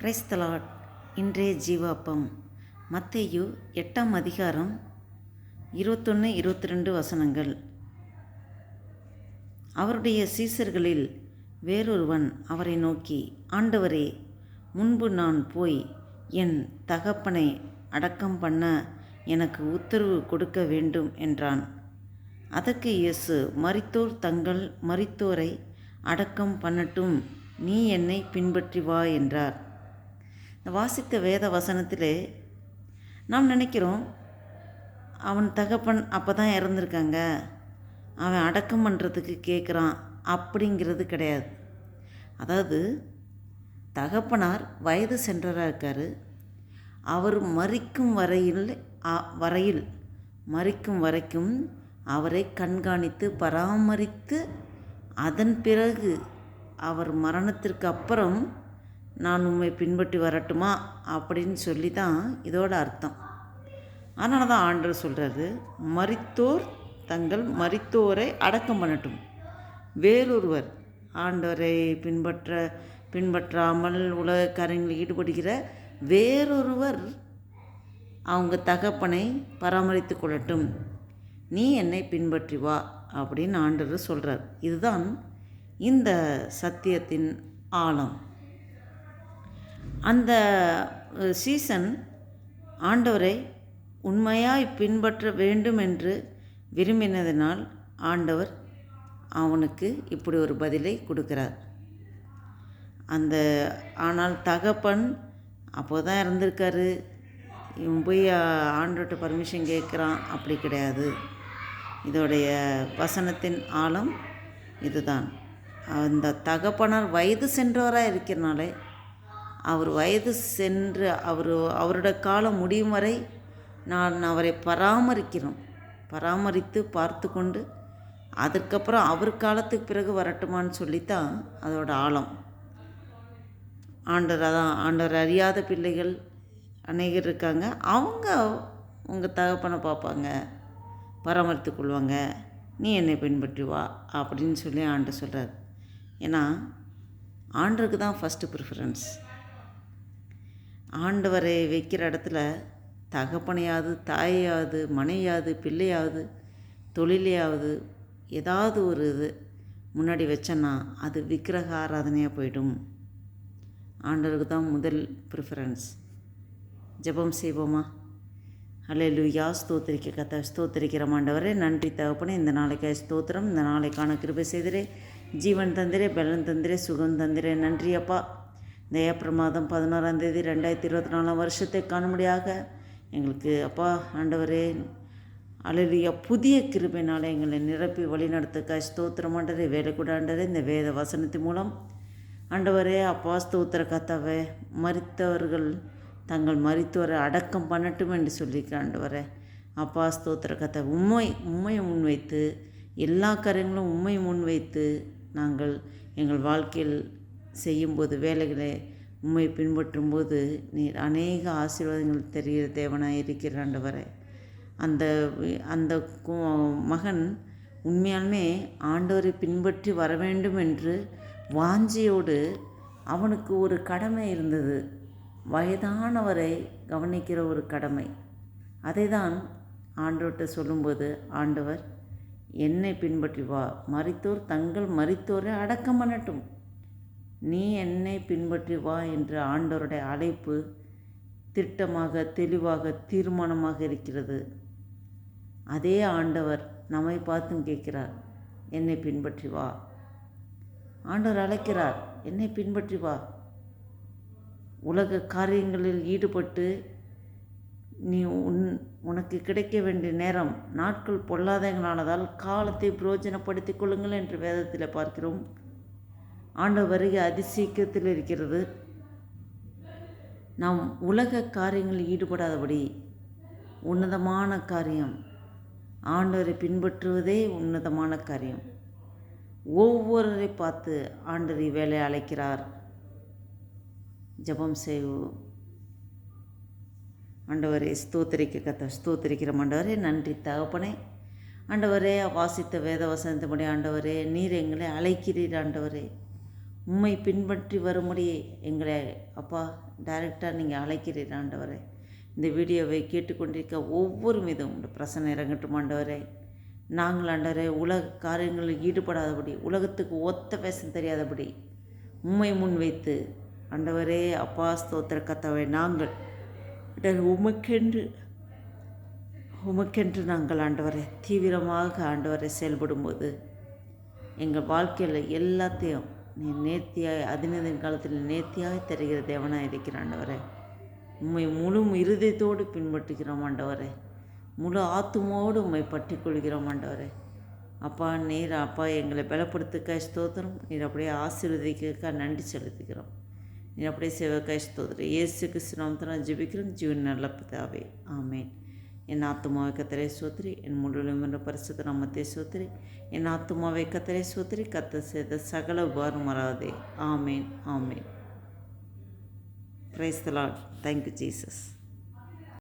கிரைஸ்தலாட் இன்றைய ஜீவாப்பம். மத்தையு எட்டாம் அதிகாரம் இருபத்தொன்று இருபத்தி ரெண்டு வசனங்கள். அவருடைய சீசர்களில் வேறொருவன் அவரை நோக்கி ஆண்டவரே முன்பு நான் போய் என் தகப்பனை அடக்கம் பண்ண எனக்கு உத்தரவு கொடுக்க வேண்டும் என்றான். அதற்கு இயேசு மறித்தோர் தங்கள் மரித்தோரை அடக்கம் பண்ணட்டும் நீ என்னை பின்பற்றி வா என்றார். வாசித்த வேத வசனத்திலே நாம் நினைக்கிறோம் அவன் தகப்பன் அப்போ தான் இறந்துருக்காங்க. அவன் அடக்கம் பண்ணுறதுக்கு கேட்குறான் அப்படிங்கிறது கிடையாது. அதாவது தகப்பனார் வயது சென்றராக இருக்கார். அவர் மறிக்கும் வரையில் வரையில் மறிக்கும் வரைக்கும் அவரை கண்காணித்து பராமரித்து அதன் பிறகு அவர் மரணத்திற்கு அப்புறம் நான் உம்மை பின்பற்றி வரட்டுமா அப்படின்னு சொல்லி தான் இதோட அர்த்தம். அதனால தான் ஆண்டவர் சொல்கிறாரு மறித்தோர் தங்கள் மறித்தோரை அடக்கம் பண்ணட்டும். வேறொருவர் ஆண்டவரை பின்பற்ற பின்பற்றாமல் உலக காரியங்களில் ஈடுபடுகிற வேறொருவர் அவங்க தகப்பனை பராமரித்து கொள்ளட்டும். நீ என்னை பின்பற்றி வா அப்படின்னு ஆண்டவர் சொல்கிறார் இதுதான் இந்த சத்தியத்தின் ஆழம். அந்த சீசன் ஆண்டவரை உண்மையாய் பின்பற்ற வேண்டும் என்று விரும்பினதினால் ஆண்டவர் அவனுக்கு இப்படி ஒரு பதிலை கொடுக்கிறார். அந்த ஆனால் தகப்பன் அப்போ தான் இறந்துருக்காரு. இவன் போய் ஆண்டோட்ட பர்மிஷன் கேட்குறான். அப்படி கிடையாது. இதோடைய வசனத்தின் ஆழம் இதுதான். அந்த தகப்பனார் வயது சென்றவராக இருக்கிறனாலே அவர் வயது சென்று அவர் அவரோட காலம் முடியும் வரை நான் அவரை பராமரிக்கிறோம். பராமரித்து பார்த்து கொண்டு அதற்கப்புறம் அவர் காலத்துக்கு பிறகு வரட்டுமான்னு சொல்லித்தான் அதோட ஆழம். ஆண்டவர் அதான் ஆண்டவர் அறியாத பிள்ளைகள் அநேகர் இருக்காங்க. அவங்க உங்கள் தகப்பனை பார்ப்பாங்க பராமரித்து கொள்வாங்க. நீ என்னை பின்பற்றி வா அப்படின்னு சொல்லி ஆண்டு சொல்கிறார் ஏன்னா ஆண்டருக்கு தான் ஃபஸ்ட்டு ப்ரிஃபரன்ஸ் ஆண்டவரை வைக்கிற இடத்துல தகப்பனையாவது தாயாவது மனையாவது பிள்ளையாவது தொழிலையாவது ஏதாவது ஒரு இது முன்னாடி வச்சேன்னா அது விக்கிரக ஆராதனையாக போயிடும். ஆண்டவருக்கு தான் முதல் ப்ரிஃபரன்ஸ் ஜெபம் செய்வோமா? அல்லேலூயா ஸ்தோத்திரிக்க கத்த ஸ்தோத்திரிக்கிற மாண்டவரே நன்றி தகப்பனே. இந்த நாளைக்காய் ஸ்தோத்திரம். இந்த நாளைக்கான கிருபை செய்திரே. ஜீவன் தந்திரே பலன் தந்திரே சுகம் தந்திரே. நன்றி அப்பா. இந்த ஏப்ரல் மாதம் பதினோராம் தேதி ரெண்டாயிரத்தி இருபத்தி நாலாம் வருஷத்தை காணும்படியாக எங்களுக்கு அப்பா ஆண்டவரே அழலியா புதிய கிருபினால் எங்களை நிரப்பி வழிநடத்துக்காய் ஸ்தோத்திரம் ஆண்டரே வேலை கூட ஆண்டரே இந்த வேத வசனத்தின் மூலம். ஆண்டவரே அப்பா ஸ்தோத்திர கத்தாவே மறித்தவர்கள் தங்கள் மறித்தவரை அடக்கம் பண்ணட்டும் என்று சொல்லிக்க ஆண்டவரே. அப்பா ஸ்தோத்திர கத்தை உண்மை உண்மையை முன்வைத்து எல்லா காரியங்களும் உண்மை முன்வைத்து நாங்கள் எங்கள் வாழ்க்கையில் செய்யும்போது வேலைகளை உண்மை பின்பற்றும் போது நீர் அநேக ஆசீர்வாதங்கள் தெரிகிற தேவனாக இருக்கிற ஆண்டவரே. அந்த அந்த மகன் உண்மையாலுமே ஆண்டவரை பின்பற்றி வர வேண்டும் என்று வாஞ்சியோடு அவனுக்கு ஒரு கடமை இருந்தது. வயதானவரை கவனிக்கிற ஒரு கடமை. அதை தான் ஆண்டவர்கிட்ட சொல்லும்போது ஆண்டவர் என்னை பின்பற்றி வா. மறித்தோர் தங்கள் மறித்தோரை அடக்கம் பண்ணட்டும். நீ என்னை பின்பற்றி வா என்ற ஆண்டவருடைய அழைப்பு திட்டமாக தெளிவாக தீர்மானமாக இருக்கிறது. அதே ஆண்டவர் நம்மை பார்த்தும் கேட்கிறார் என்னை பின்பற்றி வா. ஆண்டவர் அழைக்கிறார் என்னை பின்பற்றி வா. உலக காரியங்களில் ஈடுபட்டு நீ உன் உனக்கு கிடைக்க வேண்டிய நேரம் நாட்கள் பொல்லாதங்களானதால் காலத்தை பிரயோஜனப்படுத்திக் கொள்ளுங்கள் என்று வேதத்தில் பார்க்கிறோம். ஆண்டவர் வருகை அதிசீக்கிரத்தில் இருக்கிறது. நாம் உலக காரியங்களில் ஈடுபடாதபடி உன்னதமான காரியம் ஆண்டவரை பின்பற்றுவதே உன்னதமான காரியம். ஒவ்வொருவரை பார்த்து ஆண்டரை வேலை அழைக்கிறார். ஜெபம் செய்வோம். ஆண்டவரே ஸ்தோத்திரிக்க கத்த ஸ்தோத்திரிக்கிற ஆண்டவரே நன்றி தகப்பனே. ஆண்டவரே வாசித்த வேத வசனத்தின்படி ஆண்டவரே நீர் எங்களை அழைக்கிறீர் ஆண்டவரே. உம்மை பின்பற்றி வரும்படி எங்களை அப்பா டைரெக்டாக நீங்கள் அழைக்கிறீர் ஆண்டவரே. இந்த வீடியோவை கேட்டுக்கொண்டிருக்க ஒவ்வொரு மீதும் உங்கள் பிரசனை இறங்கட்டும் ஆண்டவரே. நாங்கள் ஆண்டவரே உலக காரியங்களில் ஈடுபடாதபடி உலகத்துக்கு ஒத்த பேச தெரியாதபடி உம்மை முன் வைத்து ஆண்டவரே அப்பா ஸ்தோத்திர கத்தவை நாங்கள் உமக்கென்று உமக்கென்று நாங்கள் ஆண்டவரை தீவிரமாக ஆண்டவரை செயல்படும்போது எங்கள் வாழ்க்கையில் எல்லாத்தையும் நீ நேர்த்தியாய் அதினதின் காலத்தில் நேர்த்தியாய் தருகிற தேவனாக இருக்கிறாண்டவரே உம்மை முழு இருதயத்தோடு பின்பற்றுகிறோம் ஆண்டவரே. முழு ஆத்துமோடு உம்மை பற்றி கொள்கிறோம் ஆண்டவரே. அப்பா நீர் அப்பா எங்களை பலப்படுத்துக்க ஸ்தோத்திரம். நீர் அப்படியே ஆசீர்வதிக்க நன்றி செலுத்துகிறோம். நீர் அப்படியே சிவக்காய் ஸ்தோத்திரம். இயேசு கிருஷ்ணாமத்தில் ஜிபிக்கிறோம். ஜீவன் நல்ல பிதாவே. ஆமேன். என் ஆத்துமாவை கத்தரை சோத்திரி என் முழுவதும் என்ற பரிசுத்த நாமத்தை சோத்திரி என் ஆத்துமாவை கத்தரை சோத்திரி கத்த செய்த சகல உபகாரம் வராதே amen amen. Praise the Lord thank you Jesus